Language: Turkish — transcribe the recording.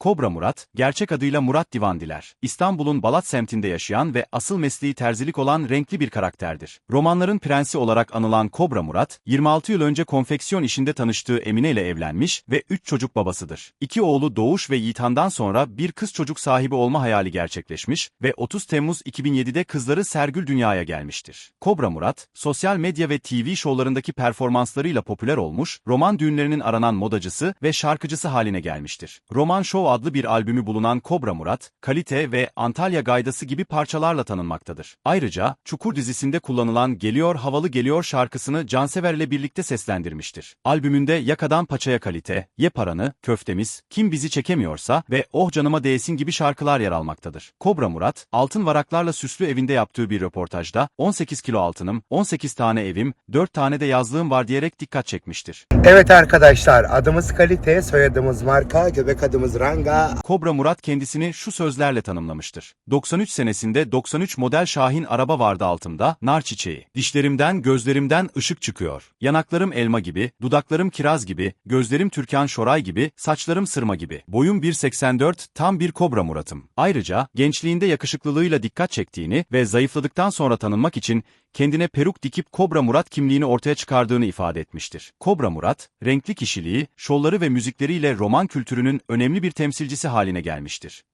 Kobra Murat, gerçek adıyla Murat Divandiler. İstanbul'un Balat semtinde yaşayan ve asıl mesleği terzilik olan renkli bir karakterdir. Romanların prensi olarak anılan Kobra Murat, 26 yıl önce konfeksiyon işinde tanıştığı Emine ile evlenmiş ve 3 çocuk babasıdır. İki oğlu Doğuş ve Yiğitan'dan sonra bir kız çocuk sahibi olma hayali gerçekleşmiş ve 30 Temmuz 2007'de kızları Sergül dünyaya gelmiştir. Kobra Murat, sosyal medya ve TV şovlarındaki performanslarıyla popüler olmuş, roman düğünlerinin aranan modacısı ve şarkıcısı haline gelmiştir. Roman Show adlı bir albümü bulunan Kobra Murat, Kalite ve Antalya Gaydası gibi parçalarla tanınmaktadır. Ayrıca, Çukur dizisinde kullanılan Geliyor Havalı Geliyor şarkısını Cansever ile birlikte seslendirmiştir. Albümünde Yakadan Paçaya Kalite, Ye Paranı, Köftemiz, Kim Bizi Çekemiyorsa ve Oh Canıma Değsin gibi şarkılar yer almaktadır. Kobra Murat, altın varaklarla süslü evinde yaptığı bir röportajda 18 kilo altınım, 18 tane evim, 4 tane de yazlığım var diyerek dikkat çekmiştir. Evet arkadaşlar adımız kalite, soyadımız marka, göbek adımız ranga. Kobra Murat kendisini şu sözlerle tanımlamıştır. 93 senesinde 93 model Şahin araba vardı altımda, nar çiçeği. Dişlerimden, gözlerimden ışık çıkıyor. Yanaklarım elma gibi, dudaklarım kiraz gibi, gözlerim Türkan Şoray gibi, saçlarım sırma gibi. Boyum 1.84, tam bir Kobra Murat'ım. Ayrıca, gençliğinde yakışıklılığıyla dikkat çektiğini ve zayıfladıktan sonra tanınmak için kendine peruk dikip Kobra Murat kimliğini ortaya çıkardığını ifade etmiştir. Kobra Murat, renkli kişiliği, şovları ve müzikleriyle roman kültürünün önemli bir temsilcisi haline gelmiştir.